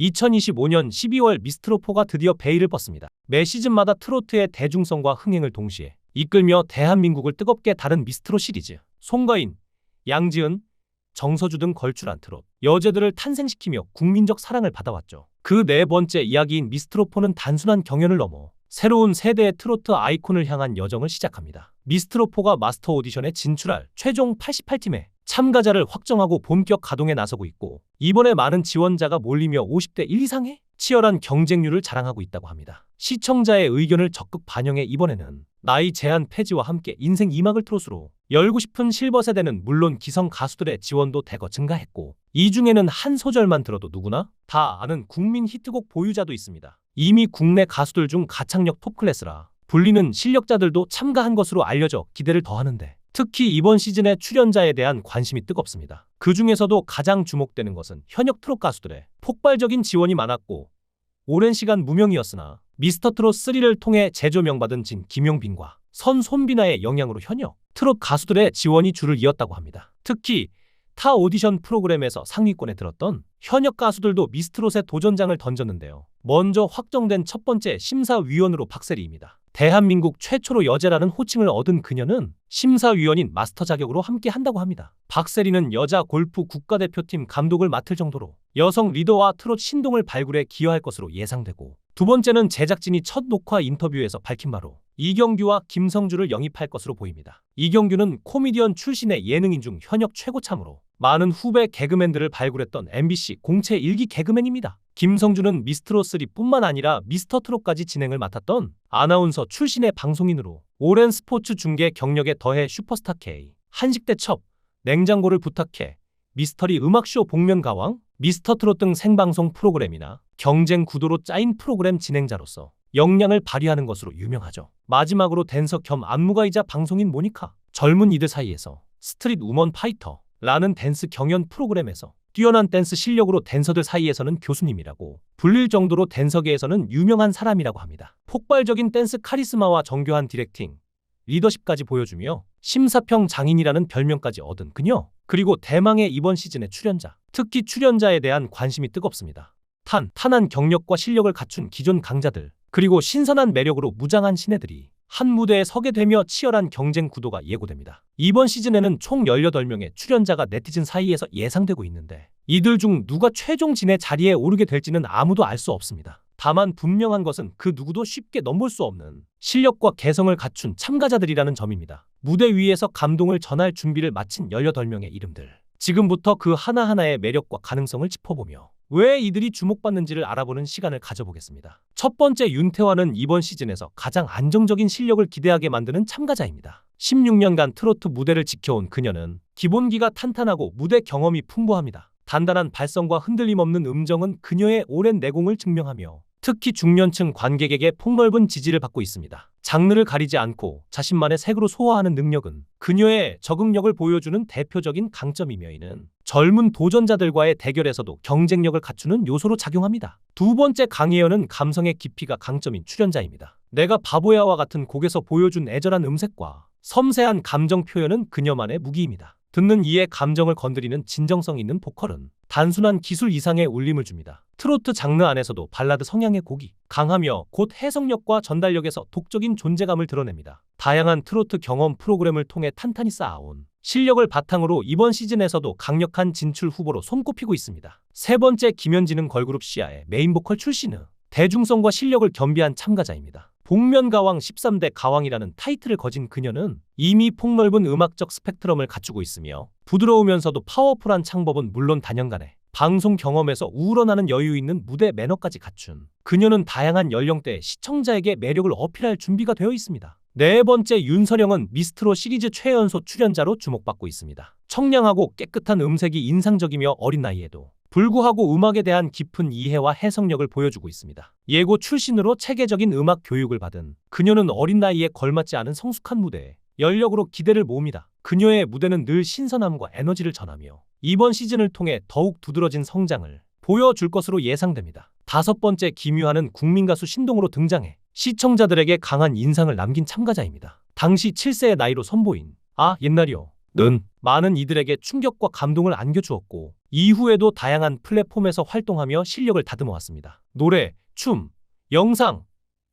2025년 12월 미스트로포가 드디어 베일을 뻗습니다. 매 시즌마다 트로트의 대중성과 흥행을 동시에 이끌며 대한민국을 뜨겁게 다른 미스트로 시리즈 송가인, 양지은, 정서주 등 걸출한 트롯 여제들을 탄생시키며 국민적 사랑을 받아왔죠. 그 네 번째 이야기인 미스트로포는 단순한 경연을 넘어 새로운 세대의 트로트 아이콘을 향한 여정을 시작합니다. 미스트로포가 마스터 오디션에 진출할 최종 88팀의 참가자를 확정하고 본격 가동에 나서고 있고 이번에 많은 지원자가 몰리며 50대 1 이상의 치열한 경쟁률을 자랑하고 있다고 합니다. 시청자의 의견을 적극 반영해 이번에는 나이 제한 폐지와 함께 인생 2막을 트롯으로 열고 싶은 실버 세대는 물론 기성 가수들의 지원도 대거 증가했고 이 중에는 한 소절만 들어도 누구나 다 아는 국민 히트곡 보유자도 있습니다. 이미 국내 가수들 중 가창력 톱 클래스라 불리는 실력자들도 참가한 것으로 알려져 기대를 더하는데 특히 이번 시즌의 출연자에 대한 관심이 뜨겁습니다. 그 중에서도 가장 주목되는 것은 현역 트롯 가수들의 폭발적인 지원이 많았고 오랜 시간 무명이었으나 미스터 트롯 3를 통해 재조명받은 진 김용빈과 선 손비나의 영향으로 현역 트롯 가수들의 지원이 줄을 이었다고 합니다. 특히 타 오디션 프로그램에서 상위권에 들었던 현역 가수들도 미스트롯의 도전장을 던졌는데요. 먼저 확정된 첫 번째 심사위원으로 박세리입니다. 대한민국 최초로 여제라는 호칭을 얻은 그녀는 심사위원인 마스터 자격으로 함께 한다고 합니다. 박세리는 여자 골프 국가대표팀 감독을 맡을 정도로 여성 리더와 트롯 신동을 발굴해 기여할 것으로 예상되고 두 번째는 제작진이 첫 녹화 인터뷰에서 밝힌 바로 이경규와 김성주를 영입할 것으로 보입니다. 이경규는 코미디언 출신의 예능인 중 현역 최고참으로 많은 후배 개그맨들을 발굴했던 MBC 공채 일기 개그맨입니다. 김성주는 미스트롯3뿐만 아니라 미스터트롯까지 진행을 맡았던 아나운서 출신의 방송인으로 오랜 스포츠 중계 경력에 더해 슈퍼스타 K, 한식대 첩, 냉장고를 부탁해, 미스터리 음악쇼 복면가왕, 미스터트롯 등 생방송 프로그램이나 경쟁 구도로 짜인 프로그램 진행자로서 역량을 발휘하는 것으로 유명하죠. 마지막으로 댄서 겸 안무가이자 방송인 모니카, 젊은 이들 사이에서 스트릿 우먼 파이터, 라는 댄스 경연 프로그램에서 뛰어난 댄스 실력으로 댄서들 사이에서는 교수님이라고 불릴 정도로 댄서계에서는 유명한 사람이라고 합니다. 폭발적인 댄스 카리스마와 정교한 디렉팅, 리더십까지 보여주며 심사평 장인이라는 별명까지 얻은 그녀. 그리고 대망의 이번 시즌의 출연자. 특히 출연자에 대한 관심이 뜨겁습니다. 탄, 탄한 경력과 실력을 갖춘 기존 강자들. 그리고 신선한 매력으로 무장한 신예들이 한 무대에 서게 되며 치열한 경쟁 구도가 예고됩니다. 이번 시즌에는 총 18명의 출연자가 네티즌 사이에서 예상되고 있는데 이들 중 누가 최종 진의 자리에 오르게 될지는 아무도 알 수 없습니다. 다만 분명한 것은 그 누구도 쉽게 넘볼 수 없는 실력과 개성을 갖춘 참가자들이라는 점입니다. 무대 위에서 감동을 전할 준비를 마친 18명의 이름들. 지금부터 그 하나하나의 매력과 가능성을 짚어보며 왜 이들이 주목받는지를 알아보는 시간을 가져보겠습니다. 첫 번째 윤태환은 이번 시즌에서 가장 안정적인 실력을 기대하게 만드는 참가자입니다. 16년간 트로트 무대를 지켜온 그녀는 기본기가 탄탄하고 무대 경험이 풍부합니다. 단단한 발성과 흔들림 없는 음정은 그녀의 오랜 내공을 증명하며 특히 중년층 관객에게 폭넓은 지지를 받고 있습니다. 장르를 가리지 않고 자신만의 색으로 소화하는 능력은 그녀의 적응력을 보여주는 대표적인 강점이며 이는 젊은 도전자들과의 대결에서도 경쟁력을 갖추는 요소로 작용합니다. 두 번째 강혜연은 감성의 깊이가 강점인 출연자입니다. 내가 바보야와 같은 곡에서 보여준 애절한 음색과 섬세한 감정 표현은 그녀만의 무기입니다. 듣는 이의 감정을 건드리는 진정성 있는 보컬은 단순한 기술 이상의 울림을 줍니다. 트로트 장르 안에서도 발라드 성향의 곡이 강하며 곧 해석력과 전달력에서 독적인 존재감을 드러냅니다. 다양한 트로트 경험 프로그램을 통해 탄탄히 쌓아온 실력을 바탕으로 이번 시즌에서도 강력한 진출 후보로 손꼽히고 있습니다. 세 번째 김현진은 걸그룹 시아의 메인 보컬 출신은 대중성과 실력을 겸비한 참가자입니다. 복면가왕 13대 가왕이라는 타이틀을 거진 그녀는 이미 폭넓은 음악적 스펙트럼을 갖추고 있으며 부드러우면서도 파워풀한 창법은 물론 단연간에 방송 경험에서 우러나는 여유 있는 무대 매너까지 갖춘 그녀는 다양한 연령대의 시청자에게 매력을 어필할 준비가 되어 있습니다. 네 번째 윤서령은 미스트로 시리즈 최연소 출연자로 주목받고 있습니다. 청량하고 깨끗한 음색이 인상적이며 어린 나이에도 불구하고 음악에 대한 깊은 이해와 해석력을 보여주고 있습니다. 예고 출신으로 체계적인 음악 교육을 받은 그녀는 어린 나이에 걸맞지 않은 성숙한 무대에 연력으로 기대를 모읍니다. 그녀의 무대는 늘 신선함과 에너지를 전하며 이번 시즌을 통해 더욱 두드러진 성장을 보여줄 것으로 예상됩니다. 다섯 번째 김유하는 국민 가수 신동으로 등장해 시청자들에게 강한 인상을 남긴 참가자입니다. 당시 7세의 나이로 선보인 아 옛날이요 많은 이들에게 충격과 감동을 안겨주었고 이후에도 다양한 플랫폼에서 활동하며 실력을 다듬어 왔습니다. 노래, 춤, 영상,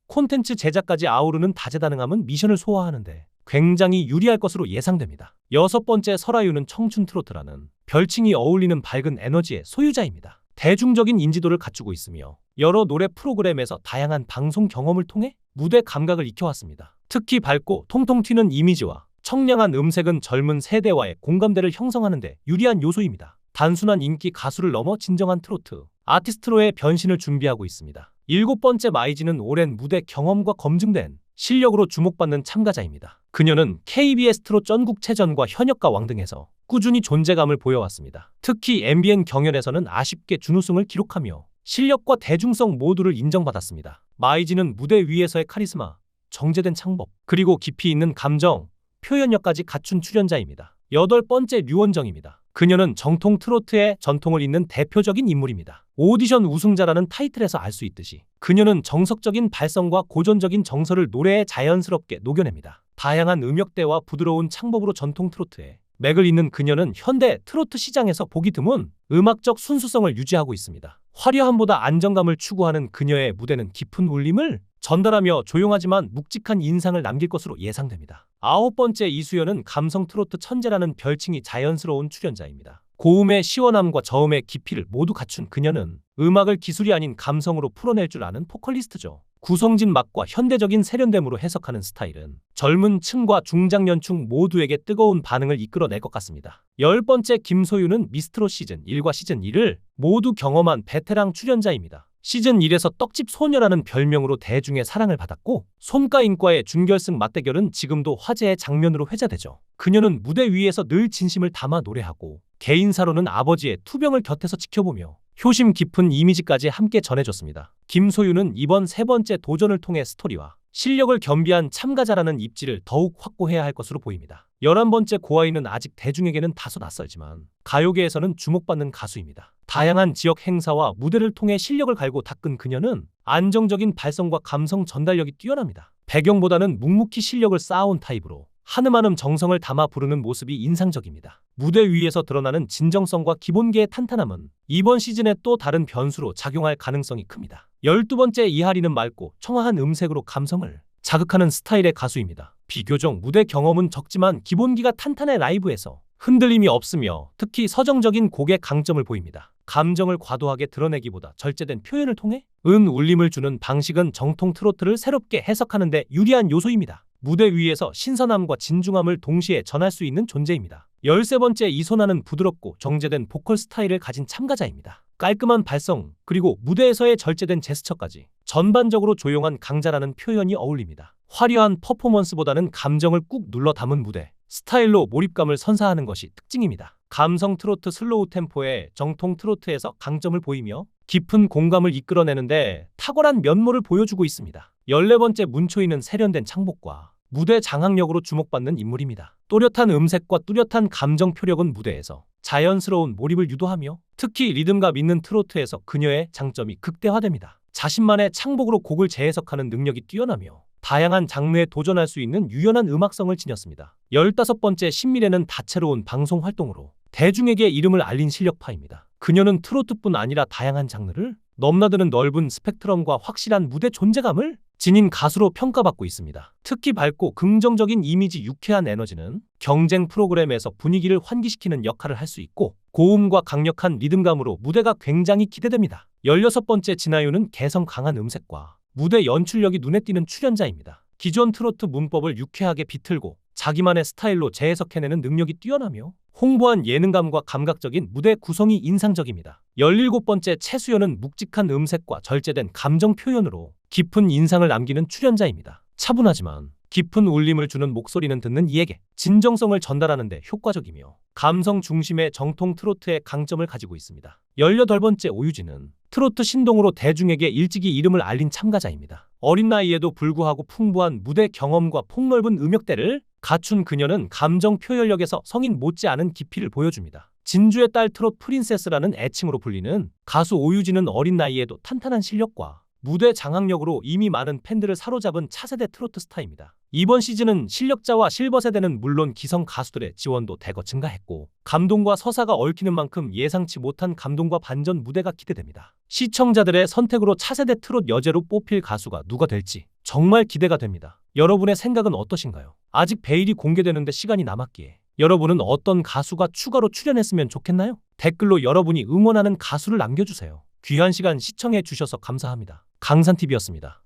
콘텐츠 제작까지 아우르는 다재다능함은 미션을 소화하는데 굉장히 유리할 것으로 예상됩니다. 여섯 번째 설아유는 청춘 트로트라는 별칭이 어울리는 밝은 에너지의 소유자입니다. 대중적인 인지도를 갖추고 있으며 여러 노래 프로그램에서 다양한 방송 경험을 통해 무대 감각을 익혀왔습니다. 특히 밝고 통통 튀는 이미지와 청량한 음색은 젊은 세대와의 공감대를 형성하는 데 유리한 요소입니다. 단순한 인기 가수를 넘어 진정한 트로트 아티스트로의 변신을 준비하고 있습니다. 일곱 번째 마이지는 오랜 무대 경험과 검증된 실력으로 주목받는 참가자입니다. 그녀는 KBS 트롯 전국체전과 현역가 왕 등에서 꾸준히 존재감을 보여왔습니다. 특히 MBN 경연에서는 아쉽게 준우승을 기록하며 실력과 대중성 모두를 인정받았습니다. 마이지는 무대 위에서의 카리스마, 정제된 창법, 그리고 깊이 있는 감정, 표현력까지 갖춘 출연자입니다. 여덟 번째 류원정입니다. 그녀는 정통 트로트의 전통을 잇는 대표적인 인물입니다. 오디션 우승자라는 타이틀에서 알 수 있듯이 그녀는 정석적인 발성과 고전적인 정서를 노래에 자연스럽게 녹여냅니다. 다양한 음역대와 부드러운 창법으로 전통 트로트에 맥을 잇는 그녀는 현대 트로트 시장에서 보기 드문 음악적 순수성을 유지하고 있습니다. 화려함보다 안정감을 추구하는 그녀의 무대는 깊은 울림을 전달하며 조용하지만 묵직한 인상을 남길 것으로 예상됩니다. 아홉 번째 이수연은 감성 트로트 천재라는 별칭이 자연스러운 출연자입니다. 고음의 시원함과 저음의 깊이를 모두 갖춘 그녀는 음악을 기술이 아닌 감성으로 풀어낼 줄 아는 포컬리스트죠. 구성진 맛과 현대적인 세련됨으로 해석하는 스타일은 젊은 층과 중장년층 모두에게 뜨거운 반응을 이끌어낼 것 같습니다. 열 번째 김소유는 미스트로 시즌 1과 시즌 2를 모두 경험한 베테랑 출연자입니다. 시즌 1에서 떡집 소녀라는 별명으로 대중의 사랑을 받았고 손가인과의 준결승 맞대결은 지금도 화제의 장면으로 회자되죠. 그녀는 무대 위에서 늘 진심을 담아 노래하고 개인사로는 아버지의 투병을 곁에서 지켜보며 효심 깊은 이미지까지 함께 전해줬습니다. 김소유는 이번 세 번째 도전을 통해 스토리와 실력을 겸비한 참가자라는 입지를 더욱 확고해야 할 것으로 보입니다. 11번째 고아이는 아직 대중에게는 다소 낯설지만 가요계에서는 주목받는 가수입니다. 다양한 지역 행사와 무대를 통해 실력을 갈고 닦은 그녀는 안정적인 발성과 감성 전달력이 뛰어납니다. 배경보다는 묵묵히 실력을 쌓아온 타입으로 한음한음 정성을 담아 부르는 모습이 인상적입니다. 무대 위에서 드러나는 진정성과 기본기의 탄탄함은 이번 시즌에 또 다른 변수로 작용할 가능성이 큽니다. 12번째 이하리는 맑고 청아한 음색으로 감성을 자극하는 스타일의 가수입니다. 비교적 무대 경험은 적지만 기본기가 탄탄해 라이브에서 흔들림이 없으며 특히 서정적인 곡의 강점을 보입니다. 감정을 과도하게 드러내기보다 절제된 표현을 통해 은 울림을 주는 방식은 정통 트로트를 새롭게 해석하는 데 유리한 요소입니다. 무대 위에서 신선함과 진중함을 동시에 전할 수 있는 존재입니다. 13번째 이소나는 부드럽고 정제된 보컬 스타일을 가진 참가자입니다. 깔끔한 발성, 그리고 무대에서의 절제된 제스처까지 전반적으로 조용한 강자라는 표현이 어울립니다. 화려한 퍼포먼스보다는 감정을 꾹 눌러 담은 무대, 스타일로 몰입감을 선사하는 것이 특징입니다. 감성 트로트 슬로우 템포의 정통 트로트에서 강점을 보이며 깊은 공감을 이끌어내는데 탁월한 면모를 보여주고 있습니다. 14번째 문초이는 세련된 창복과 무대 장악력으로 주목받는 인물입니다. 또렷한 음색과 뚜렷한 감정 표력은 무대에서 자연스러운 몰입을 유도하며 특히 리듬감 있는 트로트에서 그녀의 장점이 극대화됩니다. 자신만의 창복으로 곡을 재해석하는 능력이 뛰어나며 다양한 장르에 도전할 수 있는 유연한 음악성을 지녔습니다. 15번째 신미래는 다채로운 방송 활동으로 대중에게 이름을 알린 실력파입니다. 그녀는 트로트뿐 아니라 다양한 장르를 넘나드는 넓은 스펙트럼과 확실한 무대 존재감을 지닌 가수로 평가받고 있습니다. 특히 밝고 긍정적인 이미지 유쾌한 에너지는 경쟁 프로그램에서 분위기를 환기시키는 역할을 할 수 있고 고음과 강력한 리듬감으로 무대가 굉장히 기대됩니다. 16번째 진아유는 개성 강한 음색과 무대 연출력이 눈에 띄는 출연자입니다. 기존 트로트 문법을 유쾌하게 비틀고 자기만의 스타일로 재해석해내는 능력이 뛰어나며 홍보한 예능감과 감각적인 무대 구성이 인상적입니다. 17번째 최수연은 묵직한 음색과 절제된 감정 표현으로 깊은 인상을 남기는 출연자입니다. 차분하지만 깊은 울림을 주는 목소리는 듣는 이에게 진정성을 전달하는 데 효과적이며 감성 중심의 정통 트로트의 강점을 가지고 있습니다. 18번째 오유진은 트로트 신동으로 대중에게 일찍이 이름을 알린 참가자입니다. 어린 나이에도 불구하고 풍부한 무대 경험과 폭넓은 음역대를 갖춘 그녀는 감정 표현력에서 성인 못지않은 깊이를 보여줍니다. 진주의 딸 트롯 프린세스라는 애칭으로 불리는 가수 오유진은 어린 나이에도 탄탄한 실력과 무대 장악력으로 이미 많은 팬들을 사로잡은 차세대 트로트 스타입니다. 이번 시즌은 실력자와 실버 세대는 물론 기성 가수들의 지원도 대거 증가했고 감동과 서사가 얽히는 만큼 예상치 못한 감동과 반전 무대가 기대됩니다. 시청자들의 선택으로 차세대 트롯 여제로 뽑힐 가수가 누가 될지 정말 기대가 됩니다. 여러분의 생각은 어떠신가요? 아직 베일이 공개되는데 시간이 남았기에 여러분은 어떤 가수가 추가로 출연했으면 좋겠나요? 댓글로 여러분이 응원하는 가수를 남겨주세요. 귀한 시간 시청해 주셔서 감사합니다. 강산TV였습니다.